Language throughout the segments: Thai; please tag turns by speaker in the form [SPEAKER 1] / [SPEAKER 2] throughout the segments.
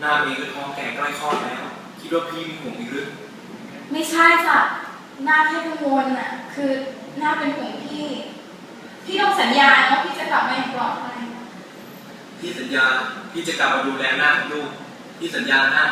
[SPEAKER 1] หน้า
[SPEAKER 2] มีก็ท้องแก่
[SPEAKER 3] ใกล้คลอดแล้ว คิดว่าพี่มีห่วงอีเหรือ
[SPEAKER 2] ไม่ใช่จ้ะหน้าแค่กังวลน่ะ คือหน้าเป็นห่วงพี่ พี่ต้องสัญญานะว่าพี่จะกลับมาอย่างปลอดภัย
[SPEAKER 3] พี่สัญญา พี่จะกลับมาดูแลหน้าของลูก พี่สัญญาหน้า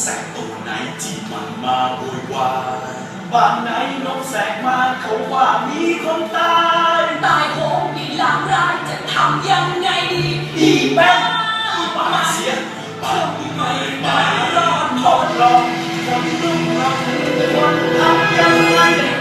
[SPEAKER 4] แส
[SPEAKER 3] งตก
[SPEAKER 4] ไห
[SPEAKER 5] นที่มัน
[SPEAKER 4] มา
[SPEAKER 5] โวยวายบ้านไหนนกแสงมาเขา
[SPEAKER 6] ว่ามีคนตาย
[SPEAKER 5] ตายโหงดีลางร้ายจะทำยังไงดี
[SPEAKER 6] อีแม่บอีาเสียอีาไม่ไม่รอดทดลองคนรุ่ง
[SPEAKER 5] รักคนทำยังไง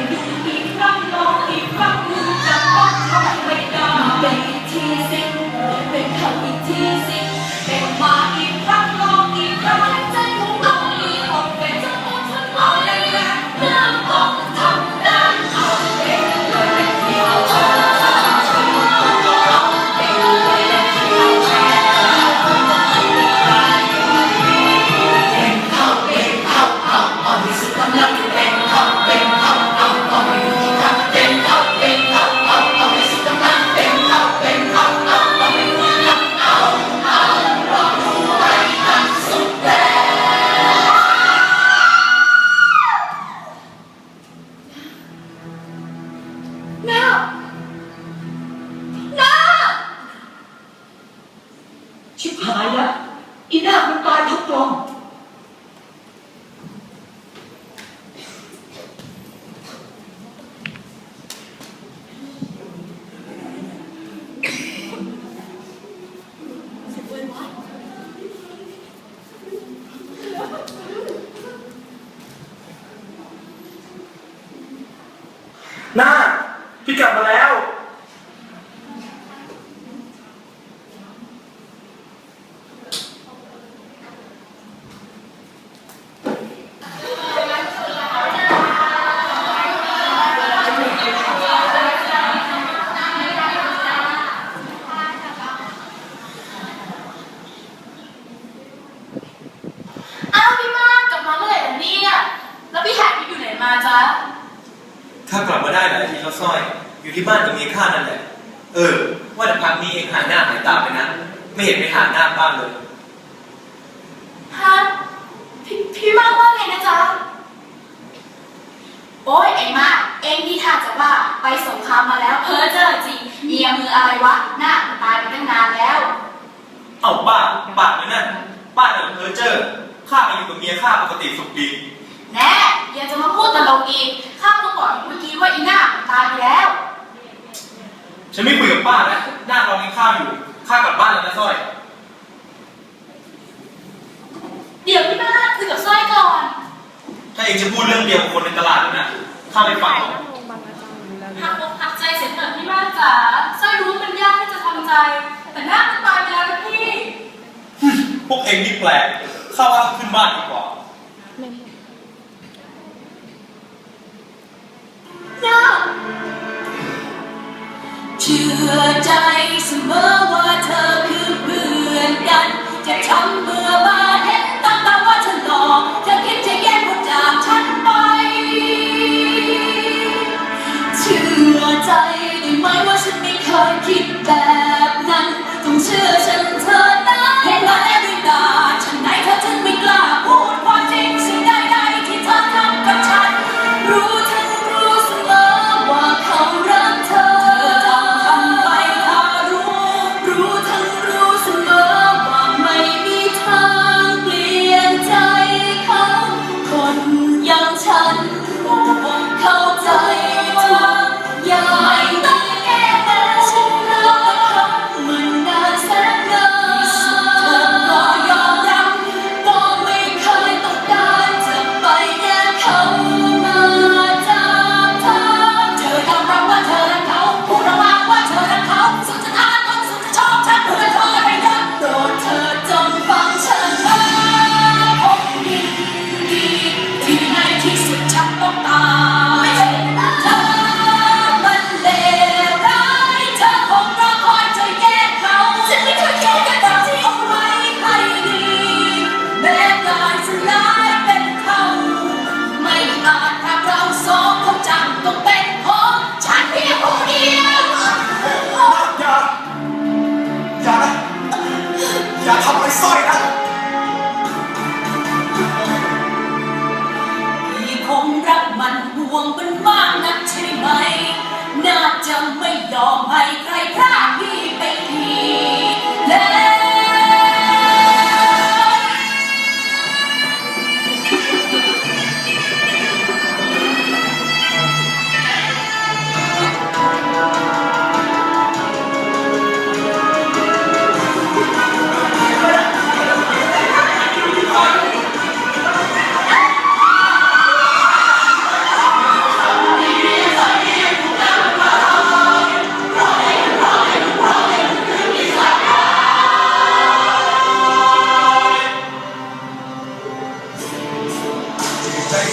[SPEAKER 5] แล้
[SPEAKER 4] อีนามันตายทุก
[SPEAKER 1] งกล ไม่เห็นไปหาหน้าบ้านเลย
[SPEAKER 2] ฮะพี่พี่มากว่าไงนะจ๊ะ โอ้ยไอ้มากเองนี่ท่าจะว่าไปสงครามมาแล้วเพ้อเจ้อจริงเมียมืออะไรวะ หน้ามันตายไปตั้งนานแล้ว
[SPEAKER 1] เอ้าป้าปากเลยนั่นป้าเนี่ยเพอเจอร์ข้ามาอยู่กับเมียข้าปกติสุขดี
[SPEAKER 2] แน่ยังจะมาพูดตลกอีก ข้าเพิ่งบอกอยู่เมื่อกี้ว่าอีหน้ามันตายไปแล้ว
[SPEAKER 1] ฉันไม่คุยกับป้านะนั่งรอกินข้าวอยู่ ข้ากลับบ้านแล้วนะสร้อย
[SPEAKER 2] เดี๋ยวพี่มากคุยกับสร้อยก่อน
[SPEAKER 1] ถ้าเองจะพูดเรื่องเดียวกับคนในตลาดแล้วนะข้าไม่ฟังหรอก
[SPEAKER 2] หักอกหักใจเสียเถิดพี่มากจ๋าสร้อยรู้ว่ามันยากที่จะทำใจ แต่หน้ามันตายไปแล้วนะพี่
[SPEAKER 1] พวกเองนี่แปลก ข้าว่าขึ้นบ้านดีกว่า
[SPEAKER 3] เชื่อใจเสมอว่า ยคิดแบบนั้นต้องเชื่อฉัน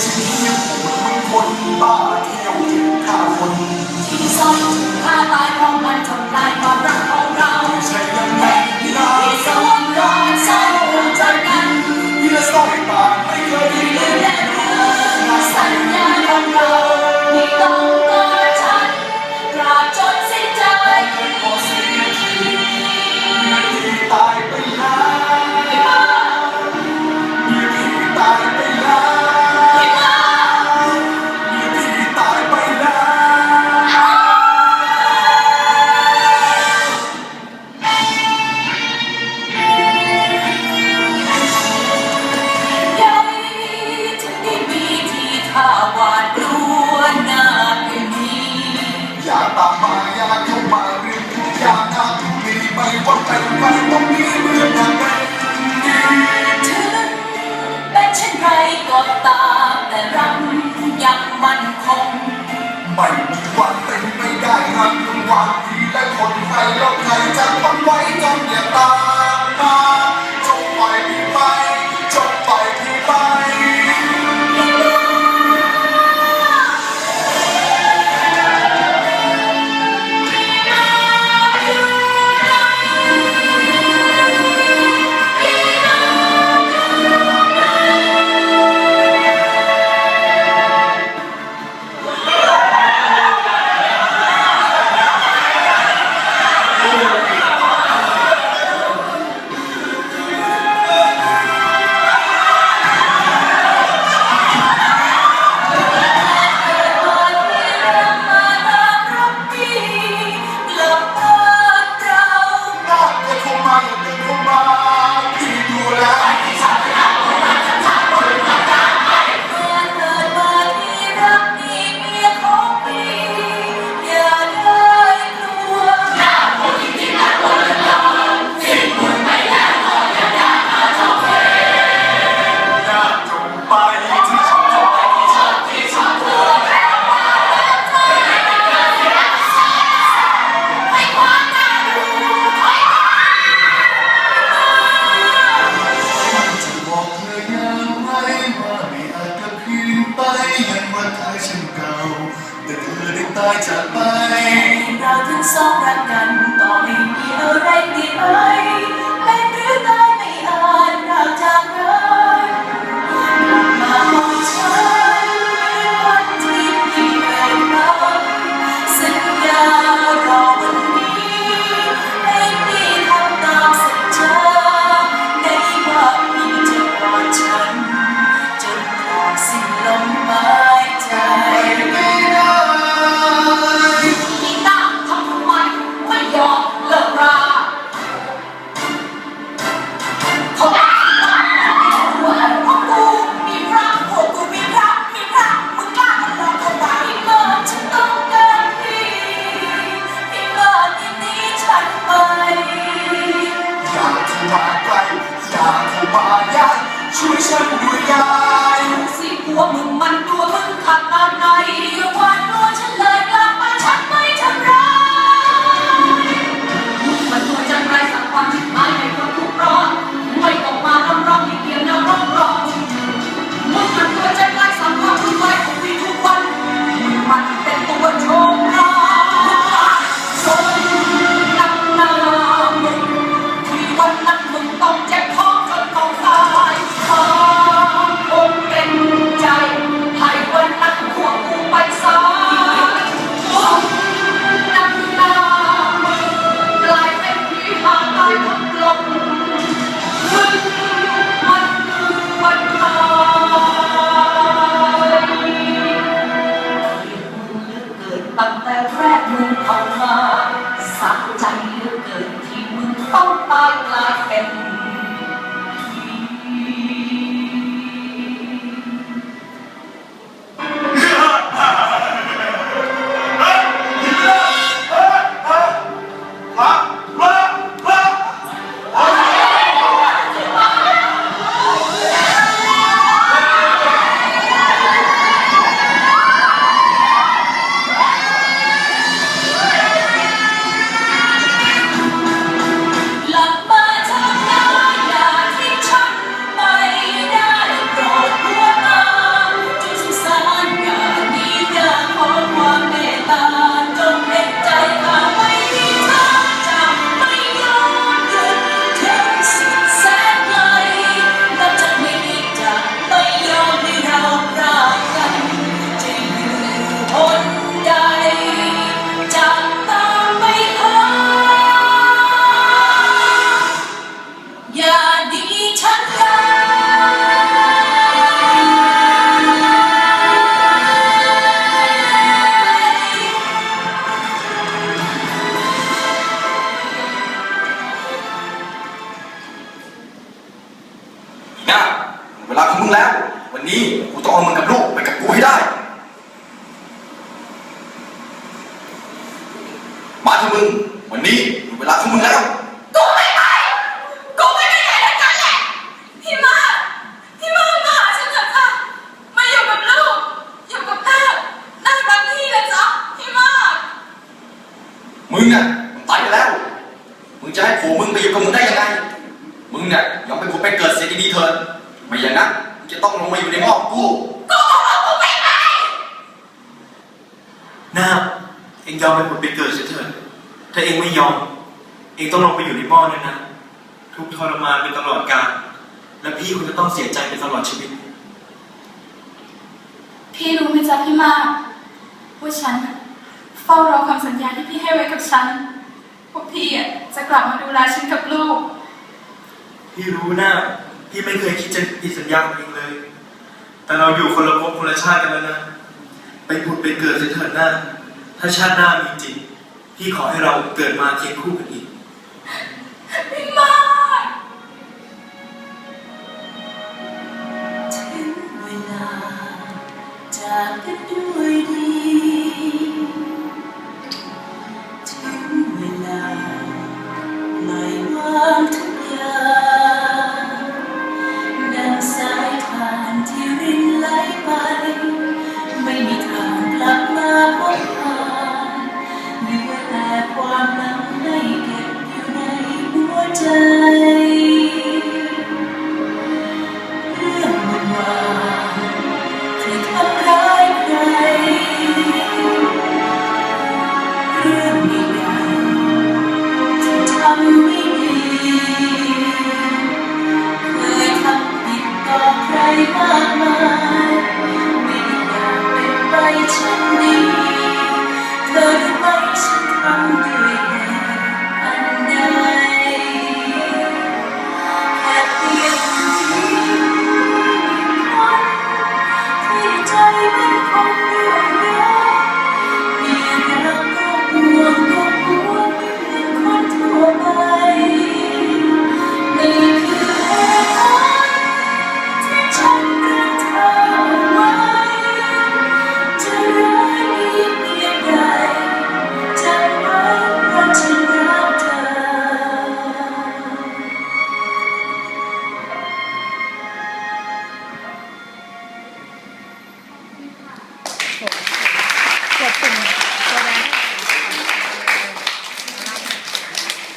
[SPEAKER 3] ชีวิตผมมันคนบ้าเที่ยวเก็
[SPEAKER 7] บฆ่าคน lights out. ั้งแต่แรกมึงเข้ามาสักใจเหลือเกิ
[SPEAKER 8] นที่มึงต้องตายกลายเป็
[SPEAKER 3] น เนี่
[SPEAKER 8] ยยอมไปผุดไปเกิดเสียดีๆเถิดไม่อย่างนั้นมึงจะต้องลงมาอยู่ในหม้อกู
[SPEAKER 1] นาคเองยอมไปผุดไปเกิดเสียเถิดถ้าเองไม่ยอม เองต้องลงไปอยู่ในหม้อนั้นนะทุกข์ทรมานเป็นตลอดกาลและพี่คุณจะต้องเสียใจเป็นตลอดชีวิต
[SPEAKER 3] พี่รู้ไหมจ๊ะพี่มากว่าฉันน่ะเฝ้ารอคำสัญญาที่พี่ให้ไว้กับฉันว่าพี่อะจะกลับมาดูแลฉันกับลูก
[SPEAKER 1] พี่รู้นะพี่ไม่เคยคิดจะผิดสัญญาของเองเลย แต่เราอยู่คนละภพคนละชาติกันแล้วนะ ไปผุดไปเกิดเสียเถิดน้า ถ้าชาติหน้ามีจริง พี่ขอให้เราเกิดมาเคียงคู่กันอีกา